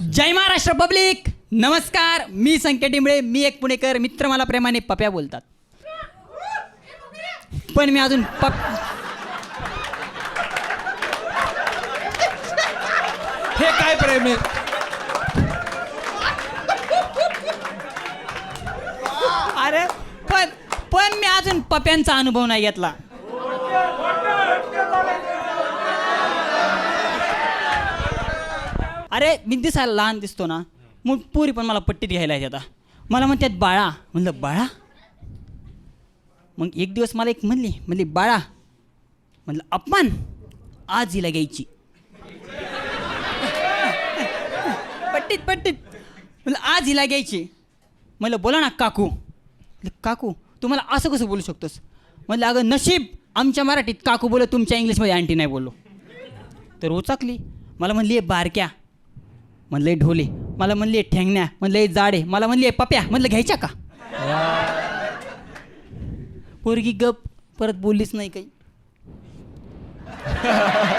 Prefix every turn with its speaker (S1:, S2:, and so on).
S1: जय Maharashtra public! नमस्कार मी संकेत डिंबळे मी एक पुणेकर मित्र मला प्रेमाने पप्या बोलतात. पण मी अजून पप
S2: हे काय प्रेम आहे?
S1: अरे पण पण मी अजून पप्यांचा अनुभव नाही घेतला. अरे मी दिसायला लहान दिसतो ना मग पुरी पण मला पट्टीत घ्यायला येते आता. मला म्हणतात बाळा. म्हणलं बाळा? मग एक दिवस मला एक म्हणली म्हणली बाळा. म्हणलं अपमान. आज हिला घ्यायची. पट्टीत पट्टीत. म्हणलं आज हिला घ्यायची. म्हणलं बोला ना काकू. म्हणलं, काकू तुम्हाला असं कसं बोलू शकतोस? म्हणलं अगं नशीब आमच्या मराठीत काकू बोलत तुमच्या इंग्लिशमध्ये आंटी नाही बोललो. तर उचाकली. मला म्हणली बारक्या म्हणलं "ए, ढोले मला म्हणली "ए, ठेंगण्या म्हणलं "ए, जाडे मला म्हणली "ए, पप्या म्हणलं घ्यायच्या का? पोरगी गप परत बोललीच नाही काही.